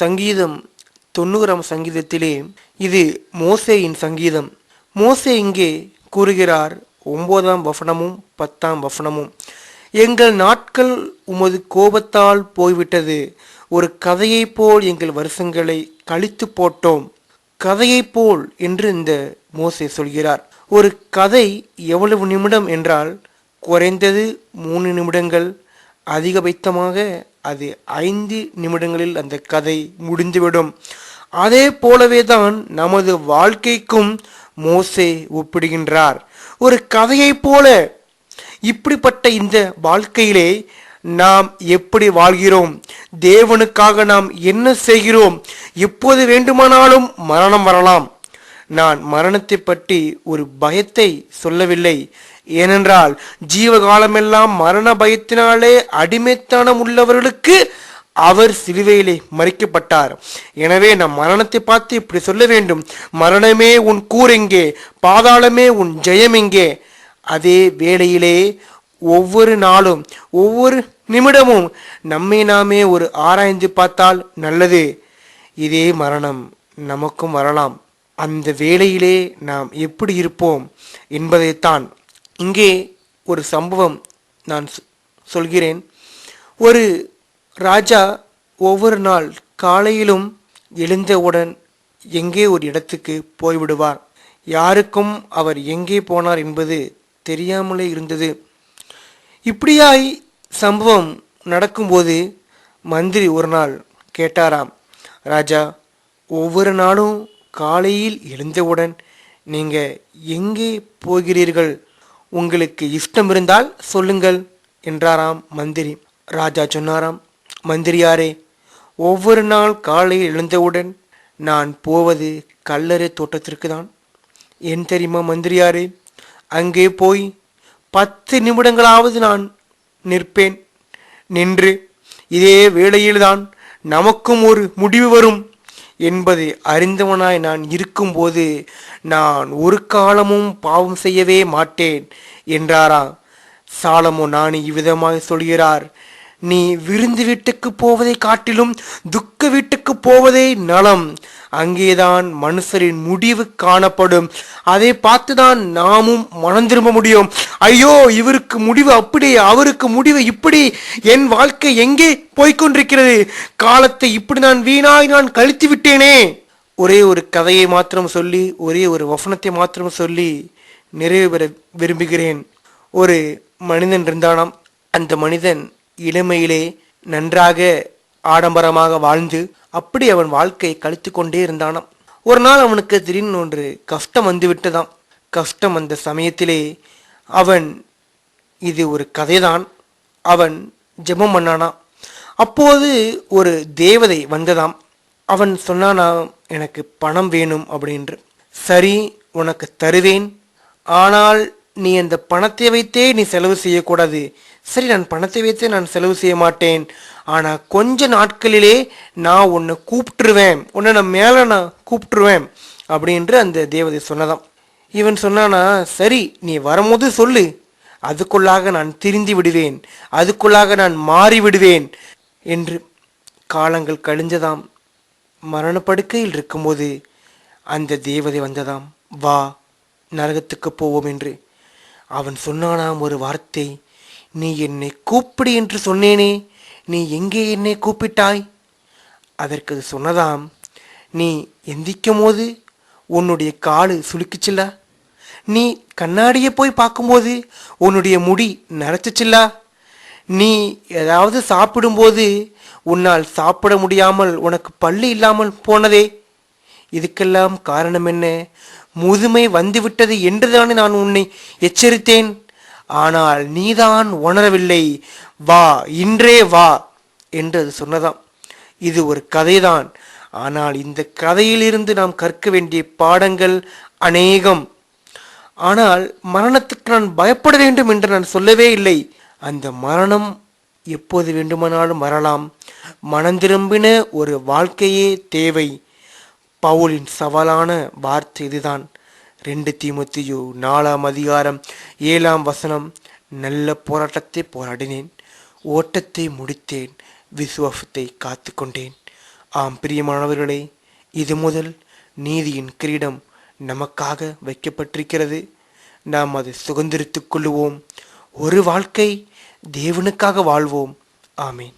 சங்கீதம் தொண்ணூறாம் சங்கீதத்திலே இது மோசேயின் சங்கீதம். மோசே இங்கே கூறுகிறார் ஒன்பதாம் வசனமும் பத்தாம் வசனமும். எங்கள் நாட்கள் உமது கோபத்தால் போய்விட்டது. ஒரு கதையைப் போல் எங்கள் வருஷங்களை கழித்து போட்டோம். கதையைப் போல் என்று இந்த மோசே சொல்கிறார். ஒரு கதை எவ்வளவு நிமிடம் என்றால் குறைந்தது மூணு நிமிடங்கள் அதிகபட்சமாக அது ஐந்து நிமிடங்களில் அந்த கதை முடிந்துவிடும். அதே போலவே தான் நமது வாழ்க்கைக்கும் மோசே ஒப்பிடுகின்றார். ஒரு கதையைப் போல இப்படிப்பட்ட இந்த வாழ்க்கையிலே நாம் எப்படி வாழ்கிறோம்? தேவனுக்காக நாம் என்ன செய்கிறோம்? எப்போது வேண்டுமானாலும் மரணம் வரலாம். நான் மரணத்தை பற்றி ஒரு பயத்தை சொல்லவில்லை. ஏனென்றால் ஜீவகாலமெல்லாம் மரண பயத்தினாலே அடிமைத்தனம் உள்ளவர்களுக்கு அவர் சிலுவையிலே மறிக்கப்பட்டார். எனவே நம் மரணத்தை பார்த்து இப்படி சொல்ல வேண்டும். மரணமே உன் கூரெங்கே பாதாளமே உன் ஜெயம் எங்கே? அதே வேளையிலே ஒவ்வொரு நாளும் ஒவ்வொரு நிமிடமும் நம்மை நாமே ஒரு ஆராய்ந்து பார்த்தால் நல்லது. இதே மரணம் நமக்கும் வரலாம். அந்த வேளையிலே நாம் எப்படி இருப்போம் என்பதைத்தான் இங்கே ஒரு சம்பவம் நான் சொ- சொல்கிறேன். ஒரு ராஜா ஒவ்வொரு நாள் காலையிலும் எழுந்தவுடன் எங்கே ஒரு இடத்துக்கு போய்விடுவார்? யாருக்கும் அவர் எங்கே போனார் என்பது தெரியாமலே இருந்தது. இப்படியாய் சம்பவம் நடக்கும்போது மந்திரி ஒரு நாள் கேட்டாராம் ராஜா ஒவ்வொரு நாளும் காலையில் எழுந்தவுடன் நீங்கள் எங்கே போகிறீர்கள்? உங்களுக்கு இஷ்டம் இருந்தால் சொல்லுங்கள் என்றாராம் மந்திரி. ராஜா சொன்னாராம் மந்திரியாரே ஒவ்வொரு நாள் காலையில் எழுந்தவுடன் நான் போவது கல்லறை தோட்டத்திற்கு தான். ஏன் தெரியுமா மந்திரியாரே அங்கே போய் பத்து நிமிடங்களாவது நான் நிற்பேன். நின்று இதே வேளையில்தான் நமக்கும் ஒரு முடிவு வரும். என்பது அறிந்தவனாய் நான் இருக்கும்போது நான் ஒரு காலமும் பாவம் செய்யவே மாட்டேன் என்றாரா? சாலமோ நாணி இவ்விதமாக சொல்கிறார் நீ விருந்து வீட்டுக்கு போவதை காட்டிலும் துக்க வீட்டுக்கு போவதே நலம். அங்கேதான் மனுஷரின் முடிவு காணப்படும். அதை பார்த்துதான் நாமும் மனம் திரும்ப முடியும். ஐயோ இவருக்கு முடிவு அப்படி அவருக்கு முடிவு இப்படி என் வாழ்க்கை எங்கே போய்க்கொண்டிருக்கிறது? காலத்தை இப்படி நான் வீணாய் நான் கழித்து விட்டேனே. ஒரே ஒரு கதையை மாத்திரம் சொல்லி ஒரே ஒரு வசனத்தை மாத்திரம் சொல்லி நிறைவு பெற விரும்புகிறேன். ஒரு மனிதன் இருந்தானாம். அந்த மனிதன் இளமையிலே நன்றாக ஆடம்பரமாக வாழ்ந்து அப்படி அவன் வாழ்க்கையை கழித்து கொண்டே இருந்தானாம். ஒரு நாள் அவனுக்கு திடீர்னு ஒன்று கஷ்டம் வந்து விட்டதாம். கஷ்டம் வந்த சமயத்திலே அவன் இது ஒரு கதைதான். அவன் ஜெபம் பண்ணானாம் அப்போது ஒரு தேவதை வந்ததாம். அவன் சொன்னானாம் எனக்கு பணம் வேணும் அப்படின்று. சரி உனக்கு தருவேன். ஆனால் நீ அந்த பணத்தை வைத்தே நீ செலவு செய்யக்கூடாது. சரி நான் பணத்தை வைத்தே நான் செலவு செய்ய மாட்டேன். ஆனால் கொஞ்ச நாட்களிலே நான் உன்னை கூப்பிட்டுருவேன். உன்னை நான் மேலே நான் கூப்பிட்டுருவேன். அப்படின்று அந்த தேவதை சொன்னதாம். இவன் சொன்னானா சரி நீ வரும்போது சொல்லு. அதுக்குள்ளாக நான் திரிந்து விடுவேன். அதுக்குள்ளாக நான் மாறி விடுவேன். என்று காலங்கள் கழிஞ்சதாம். மரணப்படுக்கையில் இருக்கும்போது அந்த தேவதை வந்ததாம். வா நரகத்துக்கு போவோம் என்று. அவன் சொன்னானாம் ஒரு வார்த்தை. நீ என்னை கூப்பிடு என்று சொன்னேனே நீ எங்கே என்னை கூப்பிட்டாய்? அதற்கு அது சொன்னதாம் நீ எந்திக்கும் போது உன்னுடைய காலு சுளுக்குச்சுல்ல நீ கண்ணாடியை போய் பார்க்கும்போது உன்னுடைய முடி நரைச்சிச்சில்லா நீ ஏதாவது சாப்பிடும்போது உன்னால் சாப்பிட முடியாமல் உனக்கு பல்லு இல்லாமல் போனதே. இதுக்கெல்லாம் காரணம் என்ன? முதுமை வந்துவிட்டது என்றுதானே நான் உன்னை எச்சரித்தேன்? ஆனால் நீதான் உணரவில்லை. வா இன்றே வா என்று அது சொன்னதாம். இது ஒரு கதைதான். ஆனால் இந்த கதையிலிருந்து நாம் கற்க வேண்டிய பாடங்கள் அநேகம். ஆனால் மரணத்துக்கு நான் பயப்பட வேண்டும் என்று நான் சொல்லவே இல்லை. அந்த மரணம் எப்போது வேண்டுமானாலும் வரலாம். மனம் திரும்பின ஒரு வாழ்க்கையே தேவை. பவுலின் சவாலான வார்த்தை இதுதான். ரெண்டு தீமுத்தியு நாலாம் அதிகாரம் ஏழாம் வசனம் நல்ல போராட்டத்தை போராடினேன் ஓட்டத்தை முடித்தேன் விசுவாசத்தை காத்து கொண்டேன் ஆம் பிரியமானவர்களே இது முதல் நீதியின் கிரீடம் நமக்காக வைக்கப்பட்டிருக்கிறது. நாம் அதை சுதந்திரித்துக் கொள்ளுவோம். ஒரு வாழ்க்கை தேவனுக்காக வாழ்வோம். ஆமீன்.